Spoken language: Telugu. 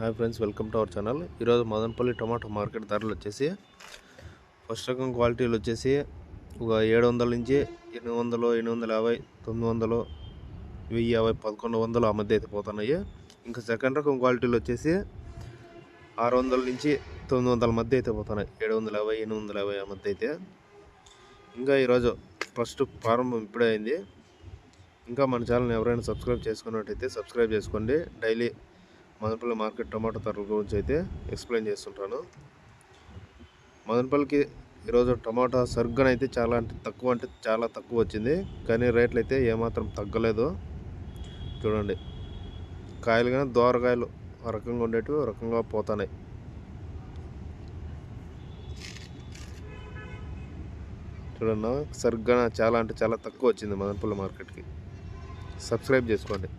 Hi friends welcome to our channel. ఈరోజు మదనపల్లి టమాటో మార్కెట్ ధరలు వచ్చేసి ఫస్ట్ రకం క్వాలిటీలు వచ్చేసి ఒక ఏడు వందల నుంచి ఎనిమిది వందలు ఎనిమిది వందల యాభై తొమ్మిది వందలు వెయ్యి యాభై పదకొండు వందలు ఆ మధ్య అయితే పోతున్నాయి. ఇంకా సెకండ్ రకం క్వాలిటీలు వచ్చేసి ఆరు వందల నుంచి తొమ్మిది వందల మధ్య అయితే పోతున్నాయి. ఏడు వందల యాభై ఎనిమిది వందల యాభై ఆ మధ్య అయితే. ఇంకా ఈరోజు ఫస్ట్ ప్రారంభం ఇప్పుడే అయింది. ఇంకా మన ఛానల్ ఎవరైనా సబ్స్క్రైబ్ చేసుకున్నట్టయితే సబ్స్క్రైబ్ చేసుకోండి. డైలీ మదనపల్లి మార్కెట్ టమాటో ధరల గురించి అయితే ఎక్స్ప్లెయిన్ చేస్తుంటాను. మదనపల్లికి ఈరోజు టమాటా సరుగ్గా అయితే చాలా అంటే తక్కువ అంటే చాలా తక్కువ వచ్చింది. కానీ రేట్లు అయితే ఏమాత్రం తగ్గలేదు. చూడండి. కాయలు కానీ దోరకాయలు ఆ రకంగా ఉండేటివి రకంగా పోతున్నాయి. చూడన్నా సరుగ్గా చాలా అంటే చాలా తక్కువ వచ్చింది మదనపల్లి మార్కెట్కి. సబ్స్క్రైబ్ చేసుకోండి.